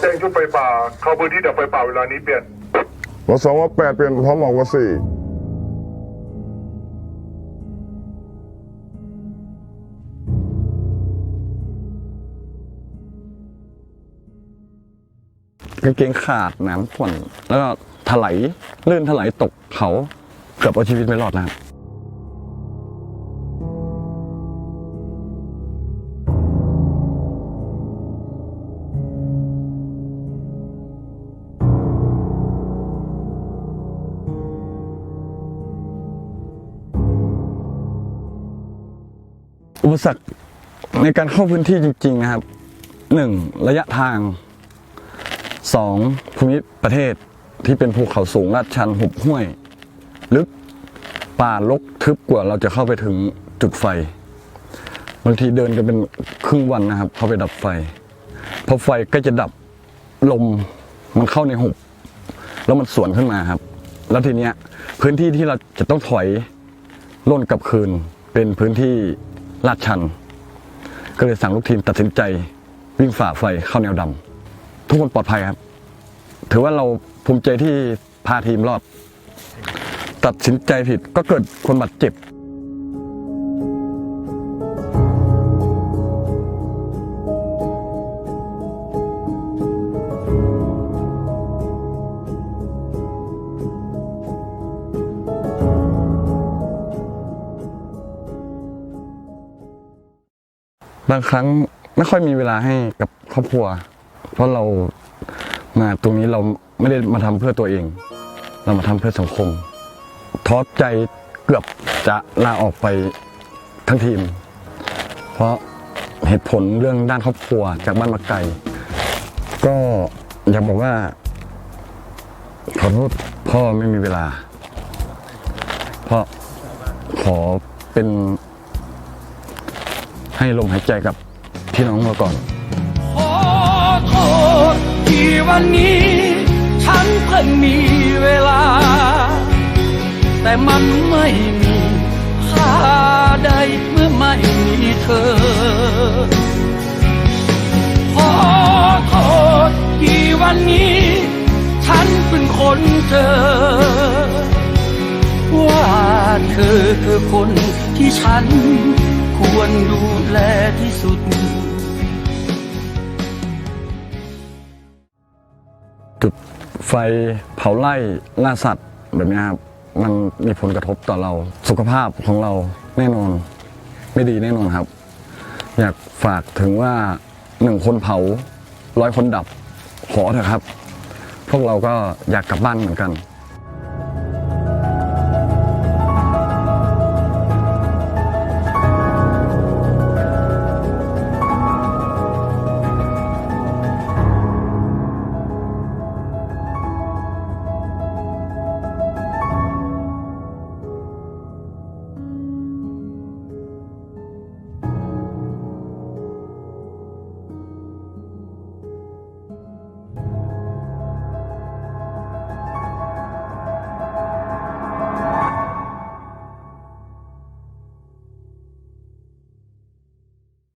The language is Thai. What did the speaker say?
แจ้งชุดไฟป่า เข้าพื้นที่ดับไฟป่าเวลานี้เปลี่ยนวสองวแปดเปลี่ยนพร้อมออกวสี่กางเกงขาดน้ำข่วนแล้วก็ถลายลื่นถลายตกเขาเกือบเอาชีวิตไม่รอดนะครับ อุปสรรคในการเข้าพื้นที่จริง ๆ นะครับหนึ่งระยะทางสองภูมิประเทศที่เป็นภูเขาสูงลาดชันหุบห้วย ลึกป่ารกทึบกว่าเราจะเข้าไปถึงจุดไฟ บางทีเดินกันเป็นครึ่งวันนะครับ เข้าไปดับไฟพอไฟก็จะดับลมมันเข้าในหุบ แล้วมันสวนขึ้นมาครับ แล้วทีเนี้ยพื้นที่ที่เราจะต้องถอยล่นกลับคืนเป็นพื้นที่ ลาดชัน ก็เลยสั่งลูกทีมตัดสินใจวิ่งฝ่าไฟเข้าแนวดำทุกคนปลอดภัยครับ ถือว่าเราภูมิใจที่พาทีมรอด ตัดสินใจผิดก็เกิดคนบาดเจ็บ บางครั้งไม่ค่อยมีเวลาให้กับครอบครัว เพราะเรามาตรงนี้เราไม่ได้มาทำเพื่อตัวเอง เรามาทำเพื่อสังคมท้อใจเกือบจะลาออกไปทั้งทีม เพราะเหตุผลเรื่องด้านครอบครัวจากบ้านมาไกลก็อยากบอกว่าขอโทษพ่อไม่มีเวลา เพราะขอเป็น ให้ลมหายใจกับพี่น้องมาก่อน ขอโทษที่วันนี้ ฉันเพิ่งมีเวลา แต่มันไม่มีค่าใดเมื่อไม่มีเธอ ขอโทษที่วันนี้ ฉันเป็นคนเจอ ว่าเธอคือคนที่ฉัน งดูแลที่สุด จุดไฟเผาไร่ล่าสัตว์แบบนี้ครับ มันมีผลกระทบต่อเราสุขภาพของเราแน่นอน ไม่ดีแน่นอนครับ อยากฝากถึงว่าหนึ่งคนเผาร้อยคนดับขอเถอะครับ พวกเราก็อยากกลับบ้านเหมือนกัน